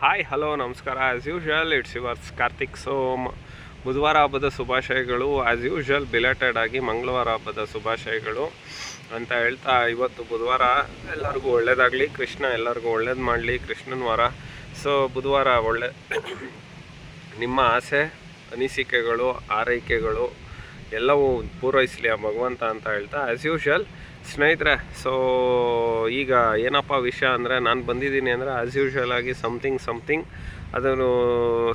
Hi hello ನಮಸ್ಕಾರ. As usual it's yours Karthik Som ಬುಧವಾರ ಹಬ್ಬದ ಶುಭಾಶಯಗಳು. ಆ್ಯಸ್ ಯೂಶ್ವಲ್ ಬಿಲೇಟೆಡ್ ಆಗಿ ಮಂಗಳವಾರ ಹಬ್ಬದ ಶುಭಾಶಯಗಳು ಅಂತ ಹೇಳ್ತಾ ಇವತ್ತು ಬುಧವಾರ ಎಲ್ಲರಿಗೂ ಒಳ್ಳೇದಾಗಲಿ, ಕೃಷ್ಣ ಎಲ್ಲರಿಗೂ ಒಳ್ಳೇದು ಮಾಡಲಿ, ಕೃಷ್ಣನ ವಾರ. ಸೊ ಬುಧವಾರ ಒಳ್ಳೆ ನಿಮ್ಮ ಆಸೆ, ಅನಿಸಿಕೆಗಳು, ಆರೈಕೆಗಳು ಎಲ್ಲವೂ ಪೂರೈಸಲಿ ಆ ಭಗವಂತ ಅಂತ ಹೇಳ್ತಾ ಆ್ಯಸ್ ಯೂಶುವಲ್ ಸ್ನೇಹಿತರೆ ಸೊ ಈಗ ಏನಪ್ಪ ವಿಷಯ ಅಂದರೆ ನಾನು ಬಂದಿದ್ದೀನಿ ಅಂದರೆ ಆ್ಯಸ್ ಯೂಶ್ವಲ್ ಆಗಿ ಸಮಥಿಂಗ್ ಸಮಥಿಂಗ್ ಅದನ್ನು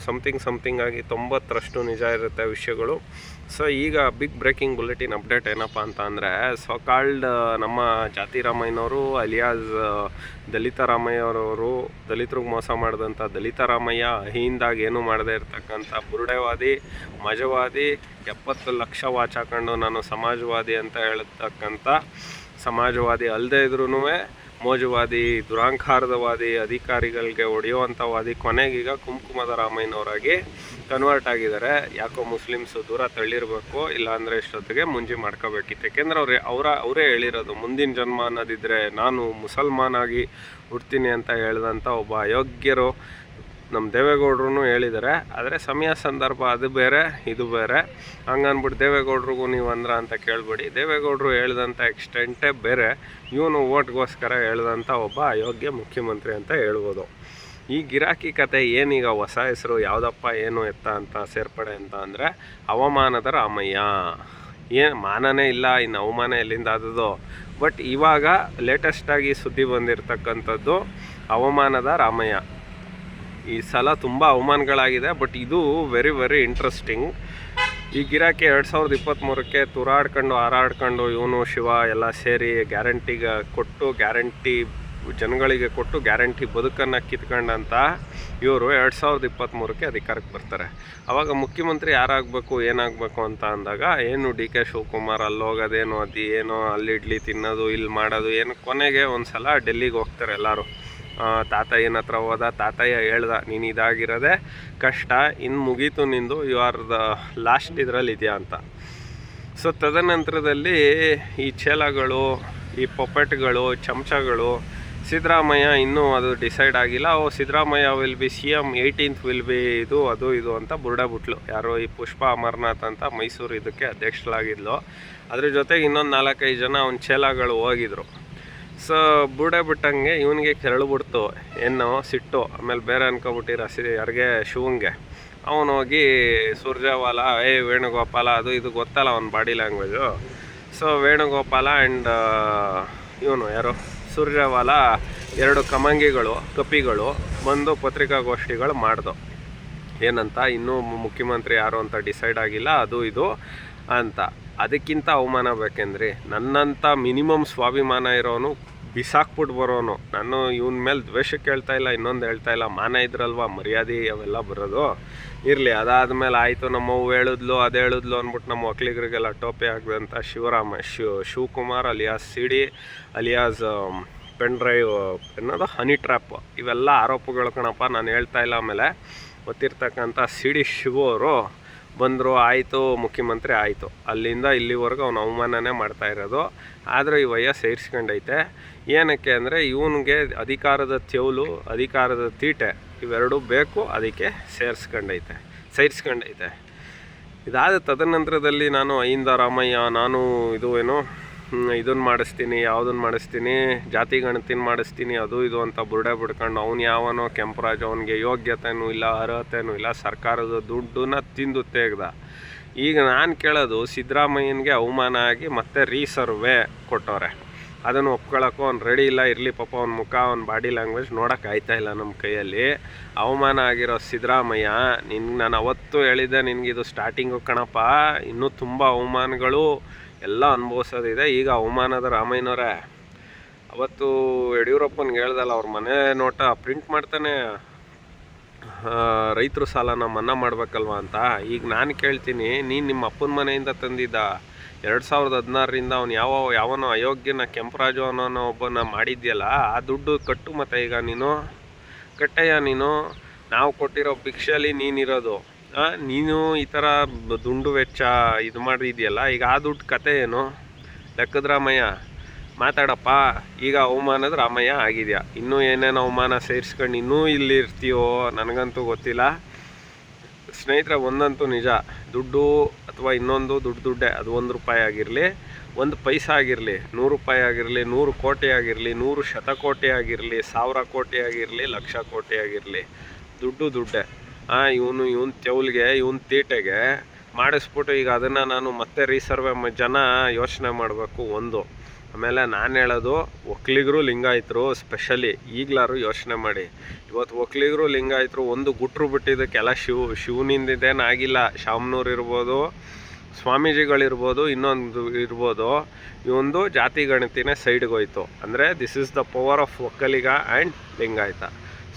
ಸಮಥಿಂಗ್ ಸಮಥಿಂಗ್ ಆಗಿ ತೊಂಬತ್ತರಷ್ಟು ನಿಜ ಇರುತ್ತೆ ವಿಷಯಗಳು. ಸೊ ಈಗ ಬಿಗ್ ಬ್ರೇಕಿಂಗ್ ಬುಲೆಟಿನ್ ಅಪ್ಡೇಟ್ ಏನಪ್ಪ ಅಂತ ಅಂದರೆ ಸೊ ಕಾಲ್ಡ್ ನಮ್ಮ ಜಾತಿ ರಾಮಯ್ಯನವರು ಅಲಿಯಾಸ್ ದಲಿತ ರಾಮಯ್ಯರವರು ದಲಿತರಿಗೆ ಮೋಸ ಮಾಡಿದಂಥ ದಲಿತ ರಾಮಯ್ಯ ಅಹಿಂದಾಗ ಏನು ಮಾಡದೇ ಇರತಕ್ಕಂಥ ಬುರುಡೆವಾದಿ, ಮಜವಾದಿ, ಎಪ್ಪತ್ತು ಲಕ್ಷ ವಾಚ್ ನಾನು ಸಮಾಜವಾದಿ ಅಂತ ಹೇಳ್ತಕ್ಕಂಥ ಸಮಾಜವಾದಿ ಅಲ್ಲದೆ ಇದ್ರೂ ಮೋಜುವಾದಿ, ದುರಾಂಕಾರದವಾದಿ ಅಧಿಕಾರಿಗಳಿಗೆ ಹೊಡೆಯುವಂಥ ವಾದಿ ಕೊನೆಗೀಗ ಕುಂಕುಮದ ರಾಮಯ್ಯನವರಾಗಿ ಕನ್ವರ್ಟ್ ಆಗಿದ್ದಾರೆ. ಯಾಕೋ ಮುಸ್ಲಿಮ್ಸು ದೂರ ತಳ್ಳಿರಬೇಕು, ಇಲ್ಲಾಂದರೆ ಇಷ್ಟೊತ್ತಿಗೆ ಮುಂಜಿ ಮಾಡ್ಕೋಬೇಕಿತ್ತು. ಯಾಕೆಂದ್ರೆ ಅವ್ರು, ಅವರ, ಅವರೇ ಹೇಳಿರೋದು, ಮುಂದಿನ ಜನ್ಮ ಅನ್ನೋದಿದ್ದರೆ ನಾನು ಮುಸಲ್ಮಾನಾಗಿ ಹುಡ್ತೀನಿ ಅಂತ ಹೇಳಿದಂಥ ಒಬ್ಬ ಅಯೋಗ್ಯರು ನಮ್ಮ ದೇವೇಗೌಡರು ಹೇಳಿದ್ದಾರೆ ಆದರೆ ಸಮಯ ಸಂದರ್ಭ ಅದು ಬೇರೆ, ಇದು ಬೇರೆ. ಹಂಗನ್ಬಿಟ್ಟು ದೇವೇಗೌಡ್ರಿಗೂ ನೀವು ಅಂದ್ರ ಅಂತ ಕೇಳ್ಬೇಡಿ. ದೇವೇಗೌಡರು ಹೇಳಿದಂಥ ಎಕ್ಸ್ಟೆಂಟೇ ಬೇರೆ, ಇವನು ಓಟ್ಗೋಸ್ಕರ ಹೇಳ್ದಂಥ ಒಬ್ಬ ಅಯೋಗ್ಯ ಮುಖ್ಯಮಂತ್ರಿ ಅಂತ ಹೇಳ್ಬೋದು. ಈ ಗಿರಾಕಿ ಕತೆ ಏನೀಗ ಹೊಸ ಹೆಸರು, ಯಾವುದಪ್ಪ, ಏನು ಎತ್ತ ಅಂತ ಸೇರ್ಪಡೆ ಅಂತ ಅಂದರೆ ಅವಮಾನದ ರಾಮಯ್ಯ. ಏನು ಮಾನನೇ ಇಲ್ಲ, ಇನ್ನು ಅವಮಾನ ಎಲ್ಲಿಂದ ಆದದ್ದು? ಬಟ್ ಇವಾಗ ಲೇಟೆಸ್ಟಾಗಿ ಸುದ್ದಿ ಬಂದಿರತಕ್ಕಂಥದ್ದು ಅವಮಾನದ ರಾಮಯ್ಯ. ಈ ಸಲ ತುಂಬ ಅವಮಾನಗಳಾಗಿದೆ, ಬಟ್ ಇದು ವೆರಿ ವೆರಿ ಇಂಟ್ರೆಸ್ಟಿಂಗ್ ಈ ಗಿರಾಕಿ ಎರಡು ಸಾವಿರದ ಇಪ್ಪತ್ತ್ಮೂರಕ್ಕೆ ತುರಾಡ್ಕೊಂಡು, ಹಾರಾಡ್ಕೊಂಡು ಇವನು ಶಿವ ಎಲ್ಲ ಸೇರಿ ಗ್ಯಾರಂಟಿಗೆ ಕೊಟ್ಟು ಗ್ಯಾರಂಟಿ ಜನಗಳಿಗೆ ಕೊಟ್ಟು ಗ್ಯಾರಂಟಿ ಬದುಕನ್ನು ಕಿತ್ಕೊಂಡಂತ ಇವರು ಎರಡು ಸಾವಿರದ ಇಪ್ಪತ್ತ್ಮೂರಕ್ಕೆ ಅಧಿಕಾರಕ್ಕೆ ಬರ್ತಾರೆ. ಆವಾಗ ಮುಖ್ಯಮಂತ್ರಿ ಯಾರಾಗಬೇಕು, ಏನಾಗಬೇಕು ಅಂತ ಅಂದಾಗ, ಏನು ಡಿ ಕೆ ಶಿವಕುಮಾರ್ ಅಲ್ಲಿ ಹೋಗೋದೇನು, ಅದು ಏನೋ ಅಲ್ಲಿ ಇಡ್ಲಿ ತಿನ್ನೋದು, ಇಲ್ಲಿ ಮಾಡೋದು, ಏನು, ಕೊನೆಗೆ ಒಂದು ಸಲ ಡೆಲ್ಲಿಗೆ ಹೋಗ್ತಾರೆ ಎಲ್ಲರೂ. ತಾತಯ್ಯನ ಹತ್ರ ಹೋದ? ತಾತಯ್ಯ ಹೇಳ್ದ, ನೀನು ಇದಾಗಿರೋದೆ ಕಷ್ಟ ಇನ್ನು ಮುಗೀತು ನಿಂದು ಯು ಆರ್ ದ ಲಾಸ್ಟ್ ಇದರಲ್ಲಿ ಇದೆಯಾ ಅಂತ. ಸೊ ತದನಂತರದಲ್ಲಿ ಈ ಚೇಲಗಳು ಈ ಪೊಪೆಟ್ಗಳು, ಚಮಚಗಳು, ಸಿದ್ದರಾಮಯ್ಯ ಇನ್ನೂ ಅದು ಡಿಸೈಡ್ ಆಗಿಲ್ಲ. ಓ, Siddaramaiah will be C M eighteenth will be ಇದು, ಅದು, ಇದು ಅಂತ ಬುರ್ಡ ಬಿಟ್ಲು ಯಾರೋ ಈ ಪುಷ್ಪ ಅಮರ್ನಾಥ್ ಅಂತ ಮೈಸೂರು ಇದಕ್ಕೆ ಅಧ್ಯಕ್ಷರಾಗಿದ್ಲು. ಅದ್ರ ಜೊತೆಗೆ ಇನ್ನೊಂದು ನಾಲ್ಕೈದು ಜನ ಅವ್ನ ಚೇಲಗಳು ಹೋಗಿದ್ರು. ಸೊ ಬುಡೇ ಬಿಟ್ಟಂಗೆ ಇವನಿಗೆ ಕೆರಳು ಏನು ಸಿಟ್ಟು, ಆಮೇಲೆ ಬೇರೆ ಅನ್ಕೊಬಿಟ್ಟಿರ ಸಿ ಯಾರಿಗೆ? ಶಿವಂಗೆ. ಹೋಗಿ ಸೂರ್ಜವಾಲ ಏ, ವೇಣುಗೋಪಾಲ, ಅದು ಇದು ಗೊತ್ತಲ್ಲ ಅವನ body language so Venugopal and ಇವನು ಯಾರು? ಸೂರ್ಜವಾಲ ಎರಡು ಕಮಂಗಿಗಳು, ಕಪಿಗಳು ಬಂದು ಪತ್ರಿಕಾಗೋಷ್ಠಿಗಳು ಮಾಡ್ದು. ಏನಂತ? ಇನ್ನೂ ಮುಖ್ಯಮಂತ್ರಿ ಯಾರು ಅಂತ ಡಿಸೈಡ್ ಆಗಿಲ್ಲ, ಅದು ಇದು ಅಂತ. ಅದಕ್ಕಿಂತ ಅವಮಾನ ಬೇಕೆಂದ್ರಿ ನನ್ನಂಥ ಮಿನಿಮಮ್ ಸ್ವಾಭಿಮಾನ ಇರೋನು ಬಿಸಾಕ್ಬಿಟ್ಟು ಬರೋನು. ನಾನು ಇವನ ಮೇಲೆ ದ್ವೇಷಕ್ಕೆ ಹೇಳ್ತಾ ಇಲ್ಲ, ಇನ್ನೊಂದು ಹೇಳ್ತಾ ಇಲ್ಲ, ಮಾನ ಇದ್ರಲ್ವಾ, ಮರ್ಯಾದೆ ಅವೆಲ್ಲ ಬರೋದು? ಇರಲಿ, ಅದಾದಮೇಲೆ ಆಯಿತು ನಮ್ಮವ್ವ ಹೇಳಿದ್ಲು, ಅದು ಹೇಳಿದ್ಲು ಅಂದ್ಬಿಟ್ಟು ನಮ್ಮ ಒಕ್ಕಲಿಗರಿಗೆಲ್ಲ ಟೋಪಿ ಹಾಕಿದಂಥ Shivarama Shiva Shivakumar alias CD, alias pen drive ಅನ್ನೋದು ಹನಿ ಟ್ರ್ಯಾಪ್, ಇವೆಲ್ಲ ಆರೋಪಗಳು ಕಣಪ್ಪ, ನಾನು ಹೇಳ್ತಾ ಇಲ್ಲ ಆಮೇಲೆ. ಗೊತ್ತಿರ್ತಕ್ಕಂಥ ಸಿಡಿ ಶಿವು ಅವರು ಬಂದರು ಆಯಿತು, ಮುಖ್ಯಮಂತ್ರಿ ಆಯಿತು. ಅಲ್ಲಿಂದ ಇಲ್ಲಿವರೆಗೂ ಅವನು ಅವಮಾನನೇ ಮಾಡ್ತಾ ಇರೋದು. ಆದರೆ ಈ ವಯಸ್ಸು ಸೇರಿಸ್ಕೊಂಡೈತೆ. ಏನಕ್ಕೆ ಅಂದರೆ ಇವನಿಗೆ ಅಧಿಕಾರದ ತೆವಲು ಅಧಿಕಾರದ ತೀಟೆ ಇವೆರಡೂ ಬೇಕು, ಅದಕ್ಕೆ ಸೇರಿಸ್ಕೊಂಡೈತೆ ಸೇರಿಸ್ಕೊಂಡೈತೆ. ಇದಾದ ತದನಂತರದಲ್ಲಿ ನಾನು ಅಯ್ಯಿಂದ ರಾಮಯ್ಯ, ನಾನು ಇದು ಏನು ಇದನ್ನು ಮಾಡಿಸ್ತೀನಿ ಯಾವುದನ್ನು ಮಾಡಿಸ್ತೀನಿ, ಜಾತಿ ಗಣತಿನ ಮಾಡಿಸ್ತೀನಿ, ಅದು ಇದು ಅಂತ ಬುರುಡೆ ಬಿಡ್ಕೊಂಡು ಅವ್ನು ಯಾವನೋ ಕೆಂಪರಾಜ್ ಅವನಿಗೆ ಯೋಗ್ಯತೆನೂ ಇಲ್ಲ, ಅರ್ಹತೆನೂ ಇಲ್ಲ, ಸರ್ಕಾರದ ದುಡ್ಡನ್ನ ತಿಂದು ತೆಗ್ದ. ಈಗ ನಾನು ಕೇಳೋದು ಸಿದ್ದರಾಮಯ್ಯನಿಗೆ ಅವಮಾನ ಆಗಿ ಮತ್ತೆ ರೀಸರ್ವೆ ಕೊಟ್ಟವ್ರೆ. ಅದನ್ನು ಒಪ್ಕೊಳ್ಳೋಕ್ಕೂ ಅವ್ನು ರೆಡಿ ಇಲ್ಲ. ಇರಲಿ ಪಾಪ ಅವ್ನ ಮುಖ, ಅವ್ನ ಬಾಡಿ ಲ್ಯಾಂಗ್ವೇಜ್ ನೋಡೋಕೆ ಆಯ್ತಾ ಇಲ್ಲ ನಮ್ಮ ಕೈಯಲ್ಲಿ. ಅವಮಾನ ಆಗಿರೋ ಸಿದ್ದರಾಮಯ್ಯ ನಿನ್ಗೆ ನಾನು ಅವತ್ತು ಹೇಳಿದ್ದೆ ನಿನಗಿದು ಸ್ಟಾರ್ಟಿಂಗು ಕಣಪ್ಪ. ಇನ್ನೂ ತುಂಬ ಅವಮಾನಗಳು ಎಲ್ಲ ಅನುಭವಿಸೋದಿದೆ. ಈಗ ಅವಮಾನದ ರಾಮಯ್ಯನವರೇ, ಅವತ್ತು ಯಡಿಯೂರಪ್ಪನಿಗೆ ಹೇಳ್ದಲ್ಲ, ಅವ್ರ ಮನೆ ನೋಟ ಪ್ರಿಂಟ್ ಮಾಡ್ತಾನೆ ರೈತರು ಸಾಲನ ಮನ್ನಾ ಮಾಡಬೇಕಲ್ವ ಅಂತ. ಈಗ ನಾನು ಕೇಳ್ತೀನಿ, ನೀನು ನಿಮ್ಮ ಅಪ್ಪನ ಮನೆಯಿಂದ ತಂದಿದ್ದ ಎರಡು ಸಾವಿರದ ಹದಿನಾರರಿಂದ ಅವ್ನು ಯಾವ ಯಾವನೋ ಅಯೋಗ್ಯನ ಕೆಂಪರಾಜು ಅನ್ನೋನೋ ಒಬ್ಬನ ಮಾಡಿದ್ಯಲ್ಲ, ಆ ದುಡ್ಡು ಕಟ್ಟು ಮತ್ತೆ ಈಗ ನೀನು, ಕಟ್ಟಯ್ಯ ನೀನು, ನಾವು ಕೊಟ್ಟಿರೋ ಭಿಕ್ಷೆಯಲ್ಲಿ ನೀನಿರೋದು. ನೀನು ಈ ಥರ ದುಂಡು ವೆಚ್ಚ ಇದು ಮಾಡಿದ್ಯಲ್ಲ, ಈಗ ಆ ದುಡ್ಡು ಕತೆ ಏನು? ಲೆಕ್ಕದ್ರಾಮಯ್ಯ ಮಾತಾಡಪ್ಪ. ಈಗ ಅವಮಾನದ ರಾಮಯ್ಯ ಆಗಿದೆಯಾ? ಇನ್ನೂ ಏನೇನು ಅವಮಾನ ಸೇರಿಸ್ಕೊಂಡು ಇನ್ನೂ ಇಲ್ಲಿ ಇರ್ತೀಯೋ ನನಗಂತೂ ಗೊತ್ತಿಲ್ಲ. ಸ್ನೇಹಿತರೆ, ಒಂದಂತೂ ನಿಜ. ದುಡ್ಡು ಅಥವಾ ಇನ್ನೊಂದು ದುಡ್ಡು ದುಡ್ಡೇ, ಅದು ಒಂದು ರೂಪಾಯಿ ಆಗಿರಲಿ, ಒಂದು ಪೈಸಾ ಆಗಿರಲಿ, ನೂರು ರೂಪಾಯಿ ಆಗಿರಲಿ, ನೂರು ಕೋಟಿ ಆಗಿರಲಿ, ನೂರು ಶತಕೋಟಿ ಆಗಿರಲಿ, ಸಾವಿರ ಕೋಟಿ ಆಗಿರಲಿ, ಲಕ್ಷ ಕೋಟಿ ಆಗಿರಲಿ, ದುಡ್ಡು ದುಡ್ಡೆ. ಇವನು, ಇವನ್ ತೆವಲ್ಗೆ, ಇವನ್ ತೀಟೆಗೆ ಮಾಡಿಸ್ಬಿಟ್ಟು ಈಗ ಅದನ್ನು ನಾನು ಮತ್ತೆ ರೀಸರ್ವೆ ಜನ ಯೋಚನೆ ಮಾಡಬೇಕು, ಒಂದು. ಆಮೇಲೆ ನಾನು ಹೇಳೋದು, ಒಕ್ಲಿಗರು ಲಿಂಗಾಯತರು ಸ್ಪೆಷಲಿ ಈಗಲಾರು ಯೋಚನೆ ಮಾಡಿ. ಇವತ್ತು ಒಕ್ಲಿಗರು ಲಿಂಗಾಯತರು ಒಂದು ಗುಟ್ರು ಬಿಟ್ಟಿದ್ದಕ್ಕೆಲ್ಲ ಶಿವ ಶಿವನಿಂದೇನು ಆಗಿಲ್ಲ ಶಾಮನೂರು ಇರ್ಬೋದು, ಸ್ವಾಮೀಜಿಗಳಿರ್ಬೋದು, ಇನ್ನೊಂದು ಇರ್ಬೋದು. ಈ ಒಂದು ಜಾತಿ ಗಣತಿನೇ ಸೈಡ್ಗೆ ಹೋಯ್ತು. ಅಂದರೆ this is the power of Vokkaliga and Lingayat.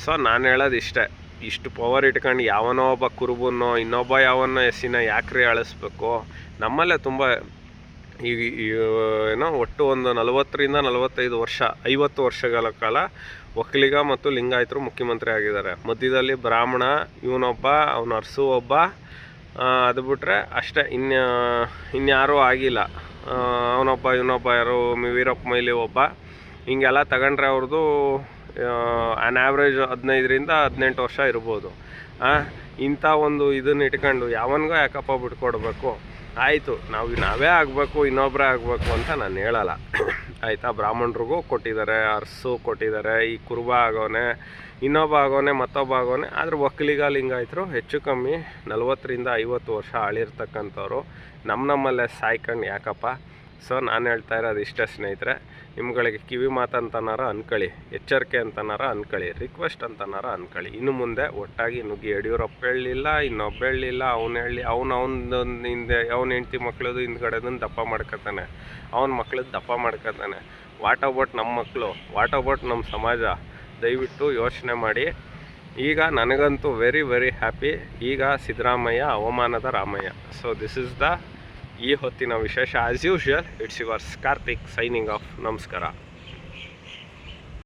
So ನಾನು ಹೇಳೋದು ಇಷ್ಟೇ ಇಷ್ಟು ಪವರ್ ಇಟ್ಕೊಂಡು ಯಾವನೋ ಒಬ್ಬ ಕುರುಬನ್ನೋ ಇನ್ನೊಬ್ಬ ಯಾವನೋ ಎಸ್ಸಿನ ಯಾಕ್ರಿ ಅಳಿಸ್ಬೇಕು? ನಮ್ಮಲ್ಲೇ ತುಂಬ ಈ, ಏನೋ ಒಟ್ಟು ಒಂದು ನಲವತ್ತರಿಂದ ನಲವತ್ತೈದು ವರ್ಷ ಐವತ್ತು ವರ್ಷಗಳ ಕಾಲ ಒಕ್ಕಲಿಗ ಮತ್ತು ಲಿಂಗಾಯತರು ಮುಖ್ಯಮಂತ್ರಿ ಆಗಿದ್ದಾರೆ. ಮಧ್ಯದಲ್ಲಿ ಬ್ರಾಹ್ಮಣ ಇವನೊಬ್ಬ ಅವನ ಅರಸು ಒಬ್ಬ ಅದು ಬಿಟ್ಟರೆ ಅಷ್ಟೇ ಇನ್ನು ಇನ್ಯಾರೂ ಆಗಿಲ್ಲ. ಅವನೊಬ್ಬ ಇವನೊಬ್ಬ ಯಾರು ವೀರಪ್ಪ ಮೈಲಿ ಒಬ್ಬ. ಹಿಂಗೆಲ್ಲ ತಗೊಂಡ್ರೆ ಅವ್ರದ್ದು ಆ್ಯನ್ ಆ್ಯಾವ್ರೇಜ್ ಹದಿನೈದರಿಂದ ಹದಿನೆಂಟು ವರ್ಷ ಇರ್ಬೋದು. ಇಂಥ ಒಂದು ಇದನ್ನ ಇಟ್ಕೊಂಡು ಯಾವನ್ಗೋ ಯಾಕಪ್ಪ ಬಿಟ್ಕೊಡ್ಬೇಕು? ಆಯಿತು, ನಾವು ನಾವೇ ಆಗಬೇಕು ಇನ್ನೊಬ್ಬರೇ ಆಗಬೇಕು ಅಂತ ನಾನು ಹೇಳಲ್ಲ. ಆಯಿತಾ? ಬ್ರಾಹ್ಮಣರಿಗೂ ಕೊಟ್ಟಿದ್ದಾರೆ, ಅರ್ಸು ಕೊಟ್ಟಿದ್ದಾರೆ, ಈ ಕುರುಬ ಆಗೋನೆ, ಇನ್ನೊಬ್ಬ ಆಗೋನೆ, ಮತ್ತೊಬ್ಬ ಆಗೋನೆ, ಆದರೆ ಒಕ್ಕಲಿಗ ಲಿಂಗಾಯತರು ಹೆಚ್ಚು ಕಮ್ಮಿ ನಲವತ್ತರಿಂದ ಐವತ್ತು ವರ್ಷ ಆಳಿರ್ತಕ್ಕಂಥವ್ರು. ನಮ್ಮ ನಮ್ಮಲ್ಲೇ ಸಾಯ್ಕೊಂಡು ಯಾಕಪ್ಪ? ಸೊ ನಾನು ಹೇಳ್ತಾ ಇರೋದು ಇಷ್ಟೇ ಸ್ನೇಹಿತರೆ. ನಿಮ್ಗಳಿಗೆ ಕಿವಿ ಮಾತಂತನಾರ ಅನ್ಕೊಳ್ಳಿ ಎಚ್ಚರಿಕೆ ಅಂತನಾರ ಅನ್ಕೊಳ್ಳಿ ರಿಕ್ವೆಸ್ಟ್ ಅಂತನಾರ ಅನ್ಕೊಳ್ಳಿ ಇನ್ನು ಮುಂದೆ ಒಟ್ಟಾಗಿ ನುಗ್ಗಿ ಯಡಿಯೂರಪ್ಪ ಹೇಳಲಿಲ್ಲ, ಇನ್ನೊಬ್ಬ ಹೇಳಲಿಲ್ಲ, ಅವ್ನು ಹೇಳಿ ಅವ್ನು ಅವ್ನ ಹಿಂದೆ, ಅವ್ನ ಹೆಂಡ್ತಿ ಮಕ್ಳದ್ದು ಹಿಂದ್ಗಡೆದನ್ನು ದಪ್ಪ ಮಾಡ್ಕೊತಾನೆ. ಅವನ ಮಕ್ಳದ್ದು ದಪ್ಪ ಮಾಡ್ಕೊತಾನೆ. ವಾಟ್ ಅಬೌಟ್ ನಮ್ಮ ಮಕ್ಕಳು ವಾಟ್ ಅಬೌಟ್ ನಮ್ಮ ಸಮಾಜ? ದಯವಿಟ್ಟು ಯೋಚನೆ ಮಾಡಿ. ಈಗ ನನಗಂತೂ ವೆರಿ ವೆರಿ ಹ್ಯಾಪಿ ಈಗ Siddaramaiah, ಅವಮಾನದ Ramaiah. So this is the ಈ ಹೊತ್ತಿನ ವಿಶೇಷ as usual it's yours Karthik signing off ನಮಸ್ಕಾರ.